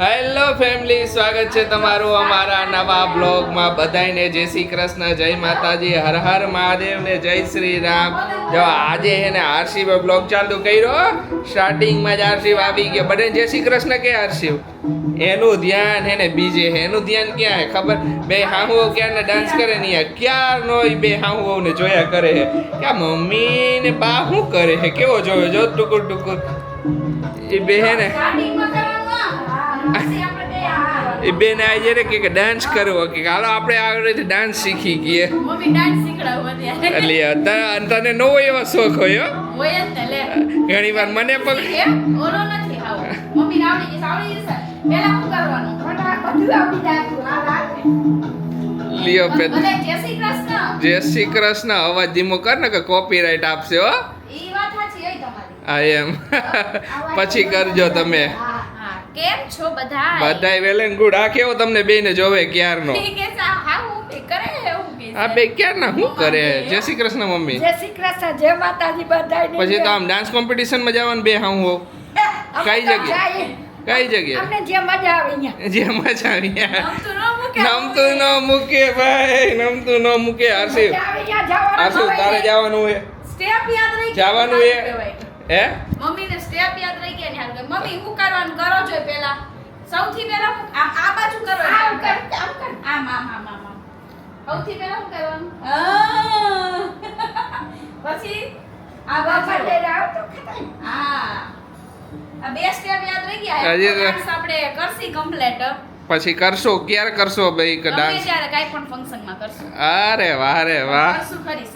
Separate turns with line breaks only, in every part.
Hello family સ્વાગત છે તમારું અમારા નવા બ્લોગમાં બધાયને. જય શ્રી કૃષ્ણ, જય માતાજી. હર હર મહાદેવ ને જય શ્રી રામ. જો આજે હે ને આરસીબ બ્લોગ ચાલુ કર્યો સ્ટાર્ટિંગમાં જ આરસીબ આવી ગયો. બને જય શ્રી કૃષ્ણ કે આરસીબ એનું ધ્યાન હે ને બીજે હે. એનું ધ્યાન ક્યાં હે ખબર? બે હાહુઓ ક્યાં ને ડાન્સ કરે ને યાર ક્યાર નો બે હાહુઓ ને જોયા કરે હે. ક્યાં મમ્મી ને બા શું કરે હે? કેવો જોયો? જો ટુકુર ટુકુર. એ બે હે ને. એ બેન આવી જાય કે ડાન્સ કરવો કે હાલો આપણે આગળ ડાન્સ શીખી ગઈએ. એટલે અત્યારે તને નવો એવો શોખ હોય ઘણી વાર મને પણ લિયો
પે જય શ્રી કૃષ્ણ.
અવાજ ધીમો કર ને કે કોપીરાઈટ આપશે હો.
હા
આ એમ પછી કરજો તમે.
કેમ છો બધા
બધાય વેલ એન્ડ ગુડ. આ કેવો તમને બેને જોવે ક્યારનો?
હા હું કે કરે એવું કે
આ બે ક્યારના? શું કરે? જય શ્રી કૃષ્ણ મમ્મી.
જય શ્રી કૃષ્ણ જય માતાજી બધાય
પછી તો આમ ડાન્સ કોમ્પિટિશનમાં જવાનું બે હા. હો કઈ જગ્યાએ? કઈ જગ્યાએ?
અમને જે મજા આવે અહીંયા
જે મજા આવી
નમતું ન મૂકે
ભાઈ. નમતું ન મૂકે આરસી આરસી તારે જવાનું હે
સ્ટેપ યાદ રહી
જવાનું એ હે?
મમ્મીને સ્ટેપ યાદ રહી ગયા ને હાલ કે, મમ્મી હું કરવાનું કરો જો પહેલા? સૌથી પહેલા હું આ આ બાજુ કરો
આમ કર, આમ કર.
આમ આમ આમ સૌથી પહેલા હું કરવાનું. પછી? આ
બાપા
બાજુ
લઈને આવો તો ખતમ.
હા. આ બે સ્ટેપ યાદ રહી ગયા. આપણે કરશી કમ્પ્લીટ
પછી કરશો ક્યારે કરશો ભાઈ કે ડાન્સ
ત્યારે કાંઈ પણ ફંક્શનમાં કરશું.
અરે વાહ રે વાહ.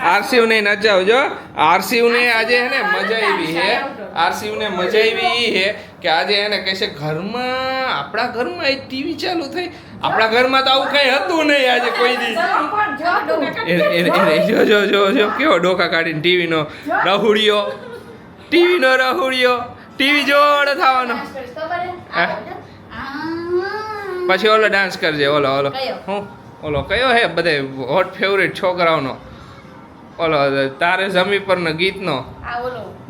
આરસીવ ને નચાવજો. આરસીવ ને આજે હે ને મજા આવી હે આરસીવ ને મજા આવી ઈ હે કે આજે હે ને કહેશે ઘરમાં આપણા ઘરમાં એક ટીવી ચાલુ થઈ. આપણા ઘરમાં તો આવું કઈ હતું નહીં આજે કોઈ દી.
જો.
એ- એ- એ- જો જો જો કેવો ડોકા કાઢીને ટીવીનો રહુડિયો ટીવીનો રહુડિયો ટીવી જોડે થવાનો.
હે?
પછી ઓલો ડાન્સ કરજે ઓલો ઓલો. હું? ઓલો કયો હે? બધે હોટ ફેવરેટ છોકરાઓનો. ઓલો તારે જમી પરનો ગીતનો.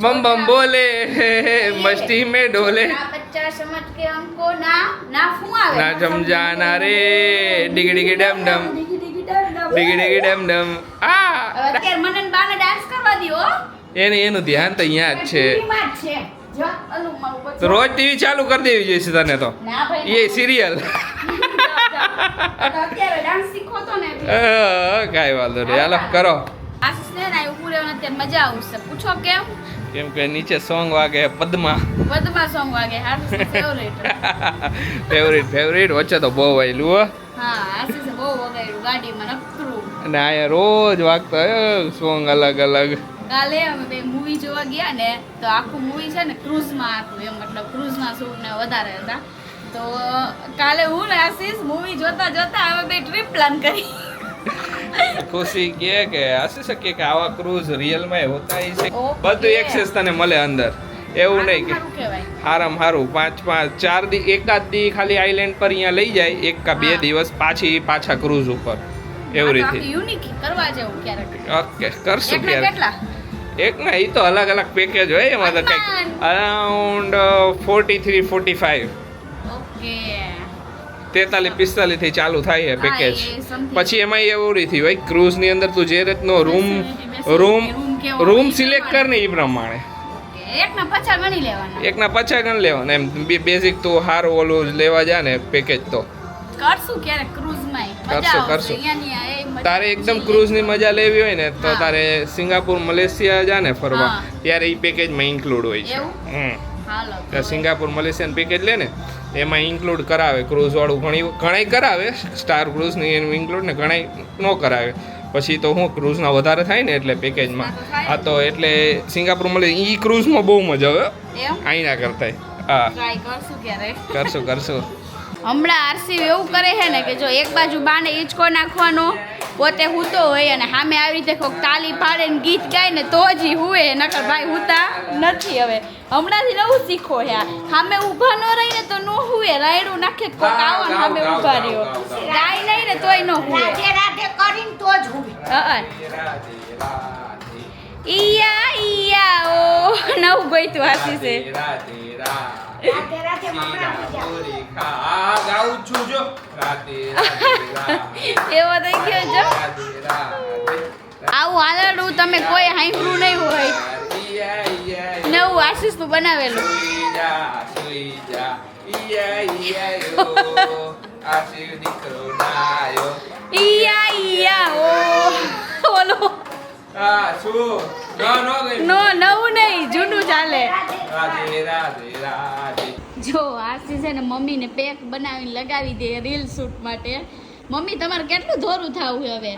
બમ બમ બોલે. મસ્તી મે ડોલે
ના
સમજાના રે. ડીગી ડીગી ડમ ડમ.
ડીગી ડીગી ડમ ડમ.
આ! એનું ધ્યાન તો અહીંયા જ છે. તો રોજ ટીવી ચાલુ કરી દેવી જોઈએ તને તો. એ સિરિયલ. કાંઈ વાંધો નહીં. હાલો કરો.
મજા આવશે. પૂછો કેમ?
કેમ કે નીચે સોંગ વાગે પદ્મા.
પદ્મા સોંગ વાગે. ફેવરેટ
ફેવરિટ ફેવરિટ વચ્ચે તો બહુ આવેલું હો.
હા આશીષે બહુ વગાડ્યું ગાડીમાં નકરું.
અને અહીંયા રોજ વાગતા સોંગ અલગ અલગ.
કાલે અમે બે મૂવી જોવા ગયા ને તો આખું મૂવી છે ને ક્રૂઝમાં આખું એમ મતલબ ક્રૂઝના શૂટ ને વધારે હતા. તો કાલે હું ને આશીષ મૂવી જોતા જોતા અમે બે ટ્રીપ પ્લાન કરી.
ખુશી કે કે આશી શકીએ કે આવા ક્રૂઝ રિયલમાં હોતા છે. બધું એક્સેસ તને મળે અંદર. એવું નહીં કે. હારમ હારું પાંચ પાંચ ચાર દી એકાદ દી ખાલી આઈલેન્ડ પર અહીંયા લઈ જાય એક કા બે દિવસ પાછી પાછા ક્રૂઝ ઉપર. એવું રીતે.
યુનિક કરવા જેવું ક્યારેક.
ઓકે કરશું ક્યારેક.
કેટલા?
એક ના એ તો અલગ અલગ પેકેજ હોય એમાં તો કંઈક around forty three forty five તેતાલીસ પિસ્તાલીસથી ચાલુ થાય છે પેકેજ પછી એમાં એવું રીથી હોય ક્રૂઝની અંદર તું જે રીતનો રૂમ રૂમ રૂમ સિલેક્ટ કર ને એ પ્રમાણે.
એકના પચાસ ગણી લેવાના.
એકના ગણ લેવાના એમ બેઝિક તું હારું ઓલું લેવા જા ને પેકેજ તો.
કરશું ક્યારેક ક્રૂઝમાં
કરશું, કરશું. તારે એકદમ ક્રૂઝની મજા લેવી હોય ને તો તારે સિંગાપુર મલેશિયા જા ને ફરવા ત્યારે એ પેકેજમાં ઇન્ક્લુડ હોય છે? હમ. સિંગાપુર મલેશિયન પેકેજ લે ને એમાં ઇન્ક્લુડ કરાવે. ક્રૂઝવાળું ઘણી ઘણાય કરાવે. સ્ટાર ક્રૂઝની એનું ઇન્ક્લુડ ને ઘણાય ન કરાવે. પછી તો હું ક્રૂઝના વધારે થાય ને એટલે પેકેજમાં આ તો એટલે સિંગાપુર મળે ઈ ક્રૂઝમાં બહુ મજા આવે. અહીંના કરતાંય. હા.
કરશું
કરશું કરશું.
હમણાં આરસી એવું કરે છે ને કે જો એક બાજુ બાને હિંચકો નાખવાનો પોતે હૂતો હોય અને સામે આવી રીતે કોક તાલી પાડે ને ગીત ગાય ને તો જ ઈ હુએ. નકર ભાઈ હુતા નથી હવે. હમણાંથી નવું શીખો હે સામે ઊભા ન રહીને તો ન હુએ. રાયડું નાખે તો કોક આવો ને સામે ઊભા રહ્યો. ગાય નહીં ને તોય ન હુએ.
રાધે રાધે કરીને તો જ હુએ.
અ ઈયા ઈયા ઓ. નવું ગોઈતું
હાસી છું.
એવો થઈ ગયો જો
રાધે રાધે
આવું આલડું તમે કોઈ હાંભળ્યું નહીં હોય નવું આશીષનું બનાવેલું
સુઈ જા સુઈ જા ઈયા ઈયા યો આ શિવ દીકરો નાયો
ઈયા ઈયા ઓ ઓલો
આ શું નો નો ગઈ.
નો નવું નહીં જૂનું ચાલે. જો આરસી છે ને મમ્મીને પેક બનાવીને લગાવી દે રીલ શૂટ માટે. મમ્મી તમારે કેટલું ધોરું થાવું હવે.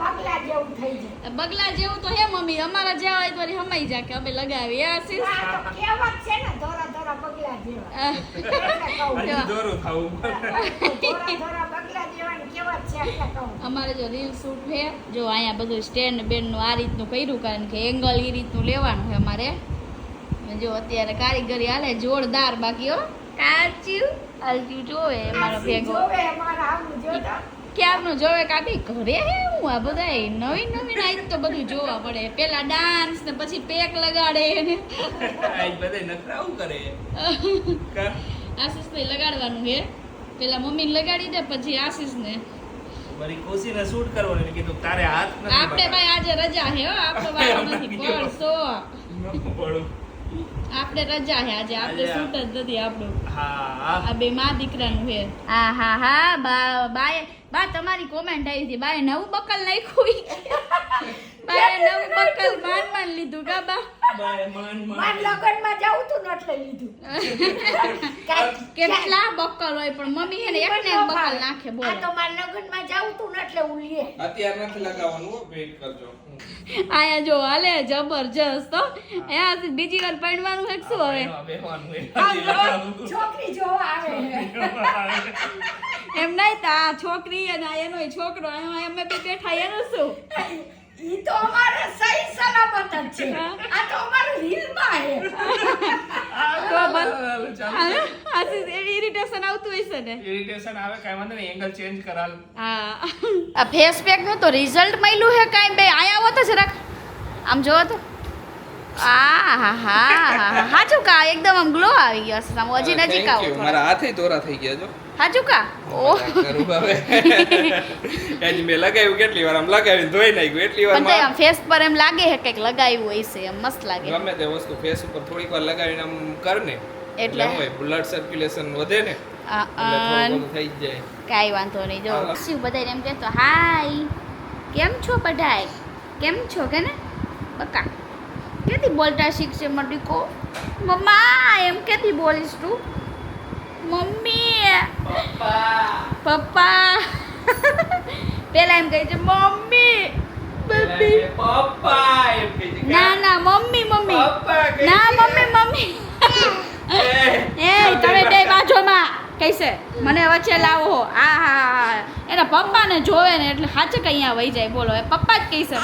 બગલા જેવું થઈ જાય.
બગલા જેવું તો હે મમ્મી અમારા જેવા હોય તો હમાઈ જા કે અમે લગાવીએ આશીષ
છે ને ધોરા ધોરા બગલા જેવા. ધોરા બગલા જેવાની કહેવત છે એટલે કહું
અમારે જો રીલ શૂટ છે. જો અહીંયા બધું સ્ટેન્ડ બેન્ડનું આ રીતનું કર્યું કારણ કે એંગલ એ રીતનું લેવાનું છે અમારે. જો અત્યારે કારીગરી હાલે જોરદાર બાકી હો. કાચું હાલતું જોવે મારો ભેગો. ક્યારનું જોવે કાપી ઘરે હે હું આ બધા નવી નવી આજ તો બધું જોવા પડે. પેલા ડાન્સ ને પછી પેક લગાડે ને.
આઈ બધે નખરાવું કરે? કા?
આશીષને લગાડવાનું છે. પેલા મમ્મીને લગાડી દે પછી આશીષને.
મારી ખુશીને શૂટ કરવાનું એટલે કીધું તારે હાથ નથી
આપણે ભાઈ આજે રજા હે હો આપણો વારો નથી પડશો આપણે રજા છે આજે આપણે શૂટ જ નથી આપણું
હા.
આ બે માં દીકરાનું હે. હા હા હા બા બાય બા તમારી કોમેન્ટ આવી હતી બાય નવું બકલ નાખ્યું બાએ નવ બકલ માન માન લીધું કા બા?
બાય માન
માર
માન
લગનમાં જાઉં તું ન લીધું.
કેટલા બકલ હોય પણ મમ્મી છે ને એક ને એક બકલ નાખે
આ તો માર લગનમાં જાઉં તું ન એટલે હું
નથી લગાવવાનું હો, કરજો.
આયા જો હાલે જબરજસ્ત તો એ બીજી વાર પડવાનું છે શું હવે?
જો, છોકરી જોવા આવે.
એમ નહીં તો આ છોકરી અને એનો છોકરો એમાં અમે બે બેઠા એનું
તો અમારે સહી સલામત જ છે. આ તો અમારું રીલમાં હે
તો બસ.
ચાલો.
ઇરિટેશન આવતું હશે ને?
ઇરિટેશન આવે કાઈ વાંધો નહીં એંગલ ચેન્જ કરાલ.
હા. આ ફેસ પેકનું તો રિઝલ્ટ મળ્યું હે કાંઈ બે. આયા આવો તો જરાક. આમ જોવો તો. આ હા હા હા હા. કા? એકદમ આમ ગ્લો આવી ગયો છે આમ હજી નજીક આવો.
મારા હાથે તોરા થઈ ગયા જો.
હાચું કા? ઓ
કરું મે લગાવ્યું કેટલી વાર? આમ લગાવીને ધોઈ નાખ્યું. એટલી વાર
પણ આમ ફેસ પર એમ લાગે છે કંઈક લગાવ્યું હશે એમ મસ્ત લાગે.
ગમે તે વસ્તુ ફેસ ઉપર થોડીક વાર લગાવીને આમ કરને.
એટલે?
હોય બ્લડ સર્ક્યુલેશન વધે ને. થઈ જાય.
કાઈ વાંધો નહીં. જો
હા.
શું બધાય એમ કહેતો હાય કેમ છો બધાય? કેમ છો કે ને બકા. કેથી બોલતા શીખશે મડીકો મમ્મા એમ કેથી બોલીશ તું. મમ્મી. પપ્પા. પેલા એમ કહે છે મમ્મી. ના ના મમ્મી મમ્મી. ના મમ્મી મમ્મી.
એ,
તમે બે બાજુમાં કહેશે મને વચ્ચે લાવો આ હા હા એના પપ્પાને જોવે ને એટલે સાચે કે અહીંયા વહી જાય બોલો. એ પપ્પા જ કહેશે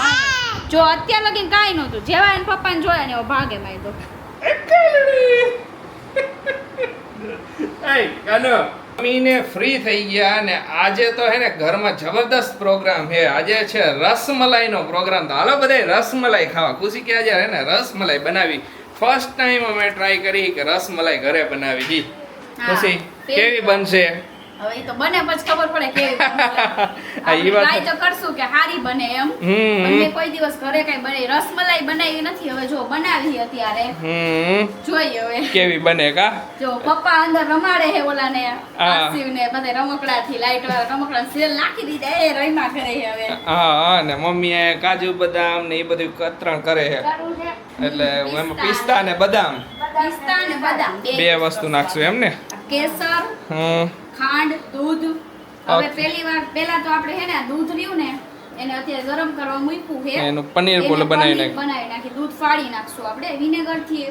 જો અત્યાર લગી કાંઈ નહોતું જેવા એને પપ્પાને જોયા ને એવો ભાગે મારી દો.
મમ્મીને ફ્રી થઈ ગયા અને આજે તો હે ને ઘરમાં જબરદસ્ત પ્રોગ્રામ છે. આજે છે રસમલાઈનો પ્રોગ્રામ તો હાલો બધા રસમલાઈ ખાવા. ખુશી કે આજે હે ને રસમલાઈ બનાવી. ફર્સ્ટ ટાઈમ અમે ટ્રાય કરી કે રસમલાઈ ઘરે બનાવી.
દી.
ખુશી કેવી બનશે?
હવે તો બને પછી ખબર પડે
હા,
ટ્રાય તો કરશું કે સારી બને એમ. મેં કોઈ દિવસ ઘરે કઈ બને રસમલાઈ બનાવી નથી. હવે જો બનાવી અત્યારે. જોઈએ હવે.
કેવી બને કા?
જો પપ્પા અંદર રમાડે હે ઓલાને
હા.
આશિવને બધે રમકડાથી લાઈટ વાળા રમકડા સેલ નાખી દીધા. એ રમ્યા કરે હવે.
હા હા ને એ કાજુ બદામ ને એ બધું કતરણ કરે છે. એટલે હું એમાં પિસ્તા ને બદામ.
પિસ્તા ને બદામ.
બે વસ્તુ નાખશું એમ ને?
કેસર.
હમ.
ખાંડ દૂધ હવે. પહેલી વાર પહેલા તો આપણે હે ને દૂધ રહ્યું ને એને અત્યારે ગરમ કરવા મૂક્યું છે.
એનું પનીર બોલ બનાવી નાખી.
બનાવી નાખી દૂધ ફાડી નાખશું આપણે. વિનેગરથી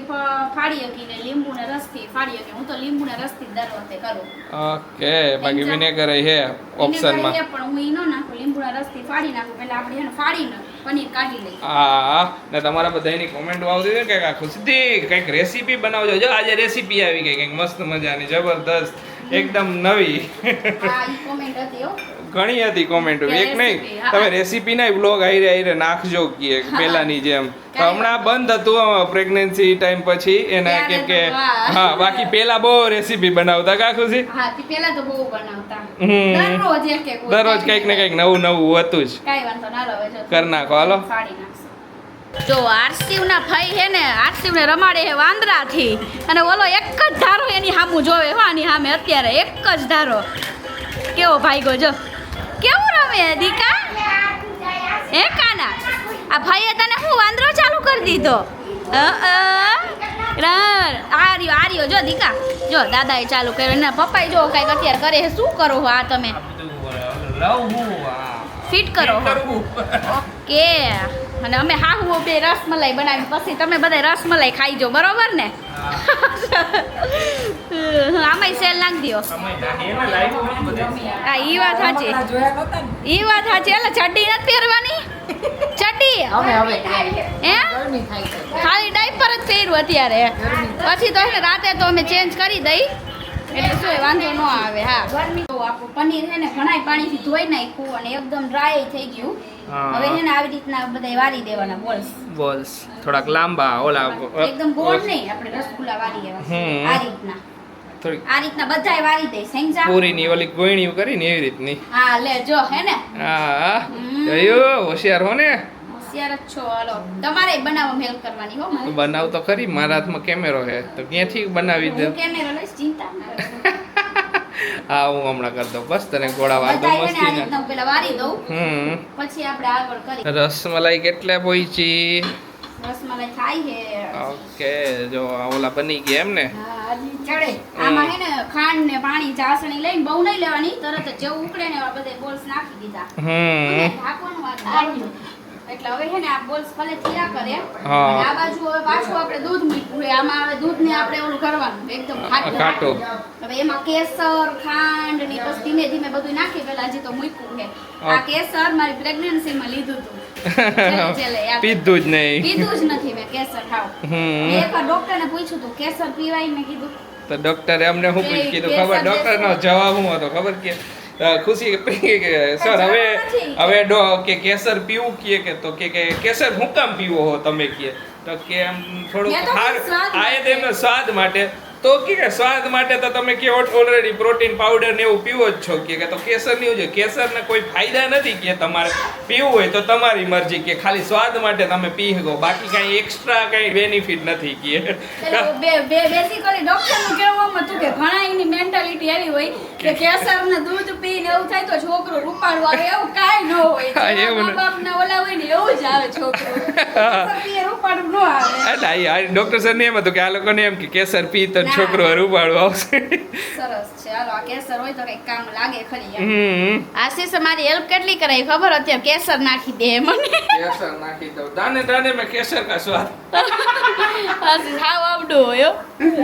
ફાડી હકીને લીંબુ ને રસથી ફાડી હકી હું તો લીંબુ ને રસથી દર વખતે કરું.
ઓકે બાકી વિનેગર છે ઓપ્શનમાં.
પણ હું ઈનો નાખું લીંબુ ના રસથી ફાડી નાખું. પહેલા આપણે એને ફાડીને પનીર કાઢી લઈએ.
હા ને તમારા બધાની કોમેન્ટ આવતી હતી કે આ ખુશીથી કંઈક રેસીપી બનાવજો. જો આજે રેસીપી આવી ગઈ કંઈક મસ્ત મજાની જબરદસ્ત એકદમ નવી.
હા ઈ કોમેન્ટ હતી હો.
ઘણી હતી કોમેન્ટો. એક નહીં તમે રેસીપી ના બ્લોગ આઈરે આઈરે નાખજો કે પેલાની જેમ. હમણાં બંધ હતું પ્રેગ્નન્સી ટાઈમ પછી એના કેમ કે
હા.
બાકી પેલા બહુ રેસીપી બનાવતા કા ખુશી?
હા તો બહુ બનાવતા.
હમ.
દરરોજ
કંઈક ને કંઈક નવું નવું હતું જ. કરી નાખો, હાલો.
જો આરસીવ ના ફઈ હે ને આરસીવ ને રમાડે હે વાંદરાથી. અને ઓલો એક જ ધારો એની સામું જોવે હો આની સામે અત્યારે એક જ ધારો. કેવો ભાઈ ગો જો. કેવું રમે દીકા? હે કાના? આ ભાઈએ તને હું વાંદરો ચાલુ કરી દીધો? આર્યો આર્યો જો દીકા જો દાદાએ ચાલુ કર્યો. ને પપ્પાએ જો કાંઈક અત્યારે કરે છે શું કરો આ તમે? ફિટ કરો ઓકે. અને અમે હાહુ બે રસમલાઈ બનાવી પછી તમે બધા રસમલાઈ ખાઈ જો બરોબર ને? આમાંય સેલ નાખી દો હા ઈ વાત સાચી. ઈ વાત સાચી. એટલે ચડ્ડી નથી પહેરવાની? ચડ્ડી? હે? ખાલી ડાયપર જ પહેર્યું અત્યારે. પછી તો એને રાતે તો અમે ચેન્જ કરી દઈ. એટલે શું વાંધો ન આવે હા. તો આપણું પનીર છે ને ઘણા પાણીથી ધોઈ નાખ્યું અને એકદમ ડ્રાય થઈ ગયું.
હા.
હવે છે ને આવી રીતના બધા વારી દેવાના બોલ્સ.
બોલ્સ. થોડાક લાંબા ઓલા
એકદમ ગોળ નહીં આપણે રસગુલ્લા વારી એવા આ રીતના.
થોડીક
આ રીતના બધાય વારી દે
પૂરીની ઓલી ગોયણી કરીને એવી રીતની.
હા લે જો હે ને.
હા
હમ.
હોશિયાર હો ને.
હોશિયાર જ છો હાલો. તમારે હેલ્પ કરવાની હો મને
બનાવ તો ખરી મારા હાથમાં કેમેરો છે તો ક્યાંથી બનાવી દે?
કેમેરો લઈશ ચિંતા ન.
હા હું હમણાં કરી દઉં. બસ તને ગોળા
વાર દઉં
મસ્તી
પેલા વારી દઉં.
હમ.
પછી આપણે આગળ કરી.
રસમલાઈ કેટલે પહોંચી
રસમલાઈ થાય છે.
ઓકે જો આ ઓલા બની ગયા એમ ને?
હા, ચડે. આમાં હે ને ખાંડ ને પાણી ચાસણી લઈને બહુ નહીં લેવાની તરત જેવું ઉકળે ને બધા બોલ્સ નાખી દીધા.
હમ.
ઢાંકવાનું આ. એટલે હવે છે ને આ બોલ્સ ભલે થયા કરે
હા.
આ બાજુ હવે પાછું આપણે દૂધ મીઠું આમાં હવે દૂધ ને આપણે ઓલું કરવાનું એકદમ ખાટું. હવે એમાં કેસર ખાંડ ને બસ ધીમે ધીમે બધું નાખી પેલા હજી તો મૂક્યું છે. આ કેસર મારી પ્રેગ્નન્સી માં લીધું હતું.
પીધું જ નહીં.
પીધું જ નથી મેં કેસર ખાવ એકવાર ડોક્ટરને પૂછ્યું હતું કેસર પીવાય? મેં કીધું.
તો ડોક્ટરે અમને શું કીધું ખબર ડોક્ટર
નો
જવાબ હું હતો? ખબર કે ખુશી કે સર હવે હવે ડો કે કેસર પીવું કીએ કે તો કે કે કેસર હું કામ પીવો હો તમે કીએ? તો કે એમ થોડુંક
મેં તો સ્વાદ માટે.
તો કે સ્વાદ માટે તો તમે કે ઓલરેડી પ્રોટીન પાવડર ને એવું પીવો જ છો. કે તો કેસર નહીં છે. કેસર ને કોઈ ફાયદા નથી કે તમારે પીવું હોય તો તમારી મરજી કે ખાલી સ્વાદ માટે તમે પી શકો. બાકી કાંઈ એક્સ્ટ્રા કાંઈ બેનિફિટ નથી કે
બેસિકલી ડોક્ટરનું કહેવું હતું કે ઘણા એવી હોય કે કેસર ને દૂધ પીને એવું થાય તો છોકરો રૂપાળું આવે એવું કાંઈ ન હોય.
એવું
બાપ બાપના ઓલા હોય ને એવું જ આવે છોકરો. રૂપાળું ન આવે.
ડોક્ટર સર ને એમ હતું કે આ લોકોને એમ કે કેસર પી તો છોકરો રૂપાળું આવશે.
સરસ. હાલો આ કેસર હોય તો કંઈક કામ લાગે ખરી એમ. મારી હેલ્પ કેટલી કરાઈ ખબર? અત્યારે કેસર નાખી દે મને.
કેસર નાખી દઉં. દાને દાને મેં કેસર કા સ્વાદ.
આશીષ હાવ આવડું હોય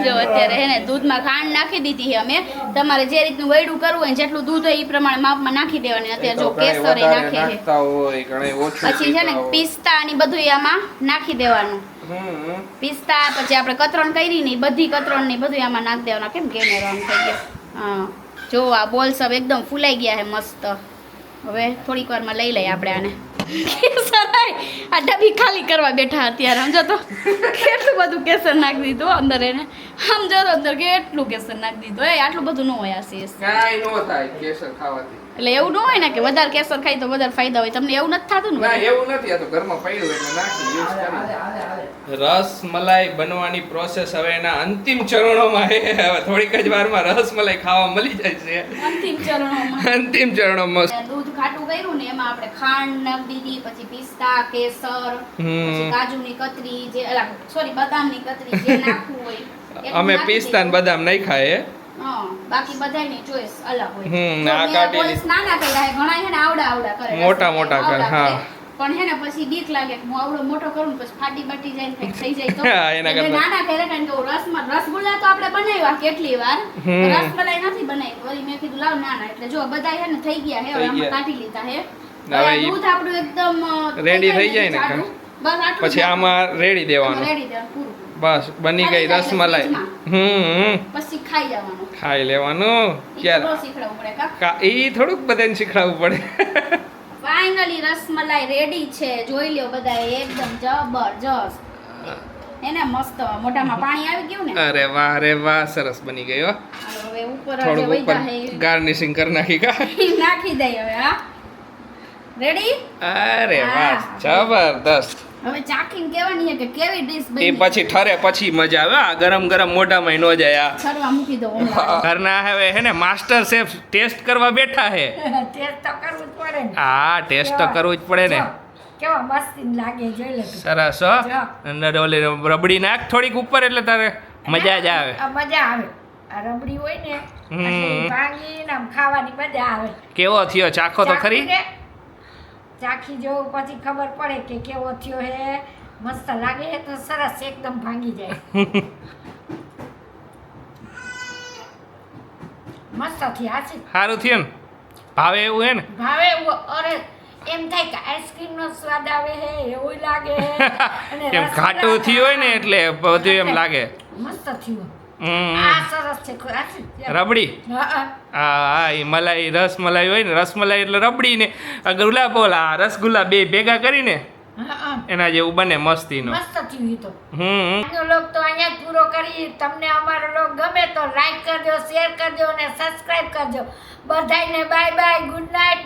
જો અત્યારે હે ને દૂધમાં ખાંડ નાખી દીધી છે અમે. તમારે જે રીતનું વૈડું કરવું હોય જેટલું દૂધ હોય એ પ્રમાણે માપમાં નાખી દેવાની. અત્યારે જો કેસર એ નાખે છે.
નાખતા હોય ઘણા ઓછું
પછી છે ને. પિસ્તા અને બધું આમાં નાખી દેવાનું. પિસ્તા પછી આપણે કતરણ કરી ને બધી કતરણની બધું આમાં નાખી દેવાના. કેમ કેમેરો આમ થઈ ગયો. હા. જો આ બોલ સબ એકદમ ફૂલાઈ ગયા છે મસ્ત. હવે થોડીક વારમાં લઈ લઈએ આપણે આને. સરાય આ ડબ્બી ખાલી કરવા બેઠા અત્યારે સમજો તો. કેટલું બધું કેસર નાખી દીધું અંદર એને. સમજો તો અંદર કેટલું કેસર નાખી દીધું. એ આટલું બધું ન હોય આ
ખાવાથી.
એટલે એવું ન હોય ને કે વધારે કેસર ખાય તો વધારે ફાયદા હોય. તમને એવું નથી થતું
ને? એવું નથી. આ તો ઘરમાં પડ્યું એટલે નાખી યુઝ રસ મલાઈ બનવાની પ્રોસેસ હવે એના અંતિમ ચરણોમાં છે હવે થોડીક જ વારમાં રસ મલાઈ ખાવા મળી જાય છે.
અંતિમ ચરણોમાં.
અંતિમ ચરણોમાં.
દૂધ ખાટું કર્યું ને એમાં આપણે ખાંડ નાખી દીધી પછી પિસ્તા કેસર પછી કાજુની કતરી જે સોરી બદામની કતરી જે નાખવું હોય
અમે પિસ્તા ને બદામ નહીં ખાઈએ.
બાકી બધાની ચોઈસ અલગ હોય.
હમ, આ
મેં નાના કર્યા ઘણા છે આવડા આવડા કરે.
મોટા મોટા કરે, હા.
પણ હે ને પછી બીક લાગે કે હું આવડો મોટો કરું પછી ફાટી બાટી જાય કંઈક થઈ જાય તો.
એના
એટલે નાના કર્યા કારણ કે રસમાં રસગુલ્લા તો આપણે બનાવ્યા કેટલી વાર. રસમલાઈ નથી બનાવી. વળી મેં કીધું લાવ નાના. એટલે જો બધા હે ને થઈ ગયા હે હવે. કાઢી લીધા હે. દૂધ આપણું એકદમ
રેડી થઈ જાય ને પછી આમાં રેડી દેવાનું. બસ બની ગઈ રસમલાઈ. હમ
પછી ખાઈ જવાનું.
ખાઈ લેવાનું. ક્યારે એ થોડુંક બધાને શીખડાવવું પડે.
ફાઇનલી રસમલાઈ રેડી છે. જોઈ લ્યો બધા એકદમ જબરજસ્ત. એને મસ્ત મોઢામાં પાણી આવી ગયું ને?
અરે વાહ અરે વાહ સરસ બની
ગયો હવે ઉપર
થોડું ઉપર ગાર્નિશિંગ કરી નાખી કા?
નાખી દઈએ હવે હા. રેડી
અરે વાહ. જબરદસ્ત.
હવે ચાખીને કહેવાની કે કેવી ડિશ
એ પછી ઠરે પછી મજા આવે. આ ગરમ ગરમ મોઢામાં નો જાય આ.
છરવા મૂકી દો
ઘરના હવે હે ને માસ્ટર શેફ ટેસ્ટ કરવા બેઠા હે.
ટેસ્ટ તો કરવું જ પડે ને.
હા ટેસ્ટ તો કરવું જ પડે ને.
કેવા મસ્ત લાગે જોઈ લે
સરસ હો. અંદર ઓલી રબડી નાખ થોડીક ઉપર એટલે તારે મજા જ આવે.
મજા આવે. આ રબડી હોય ને
હમ.
ભાંગીને આમ ખાવાની મજા આવે.
કેવો થયો? ચાખો તો ખરી?
ચાખી જોઉં પછી ખબર પડે કે કેવો થયો હે. મસ્ત લાગે તો સરસ એકદમ ભાંગી જાય. મસ્તથી આશી
સારું થયું ને? ભાવે એવું હે ને?
ભાવે એવું અરે એમ થાય કે આઈસ્ક્રીમ નો સ્વાદ આવે હે એવું લાગે હે.
એમ ઘાટું થયું હોય ને એટલે બધું એમ લાગે.
મસ્ત થયું. આ સરસ છે
રબડી?
હા, હા.
એ મલાઈ રસમલાઈ હોય ને રસમલાઈ એટલે રબડી ને ગુલાબ ઓલા રસગુલ્લા બે ભેગા કરીને. એના જેવું બને મસ્તી
મસ્ત થયું ઈ તો.
હમ
લોક તો અહીંયા પૂરો કરી. તમને અમારો લોક ગમે તો લાઈક કરજો શેર કરજો અને સબસ્ક્રાઇબ કરજો. બધાને બાય બાય ગુડ નાઇટ